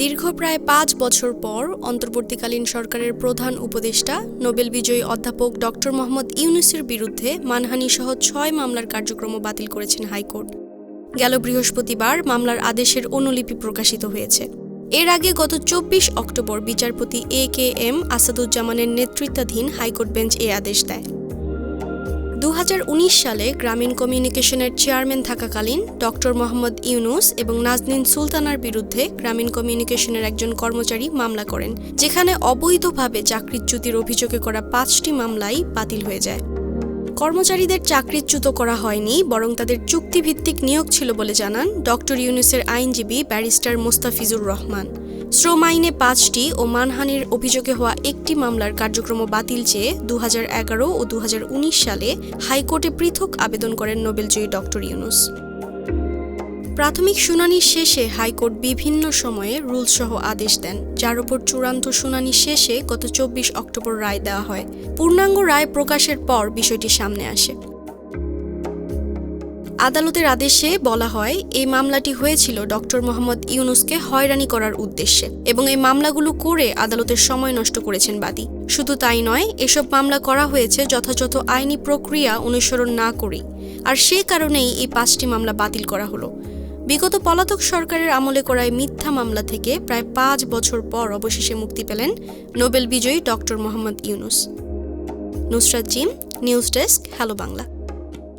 দীর্ঘ প্রায় পাঁচ বছর পর অন্তর্বর্তীকালীন সরকারের প্রধান উপদেষ্টা, নোবেল বিজয়ী অধ্যাপক ডক্টর মোহাম্মদ ইউনুসের বিরুদ্ধে মানহানি সহ ছয় মামলার কার্যক্রম বাতিল করেছেন হাইকোর্ট। গেল বৃহস্পতিবার মামলার আদেশের অনুলিপি প্রকাশিত হয়েছে। এর আগে গত চব্বিশ অক্টোবর বিচারপতি এ কে এম আসাদুজ্জামানের নেতৃত্বাধীন হাইকোর্ট বেঞ্চ এ আদেশ দেয়। দু হাজার উনিশ সালে গ্রামীণ কমিউনিকেশনের চেয়ারম্যান থাকাকালীন ডক্টর মোহাম্মদ ইউনুস এবং নাজনীন সুলতানার বিরুদ্ধে গ্রামীণ কমিউনিকেশনের একজন কর্মচারী মামলা করেন, যেখানে অবৈধভাবে চাকরিচ্যুতির অভিযোগে করা পাঁচটি মামলাই বাতিল হয়ে যায়। কর্মচারীদের চাকরিচ্যুত করা হয়নি, বরং তাদের চুক্তিভিত্তিক নিয়োগ ছিল বলে জানান ডক্টর ইউনুসের আইনজীবী ব্যারিস্টার মোস্তাফিজুর রহমান। শ্রম আইনে পাঁচটি ও মানহানির অভিযোগে হওয়া একটি মামলার কার্যক্রম বাতিল চেয়ে দু হাজার এগারো ও দু হাজার উনিশ সালে হাইকোর্টে পৃথক আবেদন করেন নোবেলজয়ী ডক্টর ইউনুস। প্রাথমিক শুনানি শেষে হাইকোর্ট বিভিন্ন সময়ে রুলসহ আদেশ দেন, যার উপর চূড়ান্ত শুনানি শেষে গত চব্বিশ অক্টোবর রায় দেওয়া হয়। পূর্ণাঙ্গ রায় প্রকাশের পর বিষয়টি সামনে আসে। আদালতের আদেশে বলা হয়, এই মামলাটি হয়েছিল ডক্টর মোহাম্মদ ইউনুসকে হয়রানি করার উদ্দেশ্যে এবং এই মামলাগুলো করে আদালতের সময় নষ্ট করেছেন বাদী। শুধু তাই নয়, এসব মামলা করা হয়েছে যথাযথ আইনি প্রক্রিয়া অনুসরণ না করেই। আর সে কারণেই এই পাঁচটি মামলা বাতিল করা হলো। বিগত পলাতক সরকারের আমলে করা এই মিথ্যা মামলা থেকে প্রায় পাঁচ বছর পর অবশেষে মুক্তি পেলেন নোবেল বিজয়ী doctor Mohammad Yunus. Nusrat Jim news desk, hello Bangla.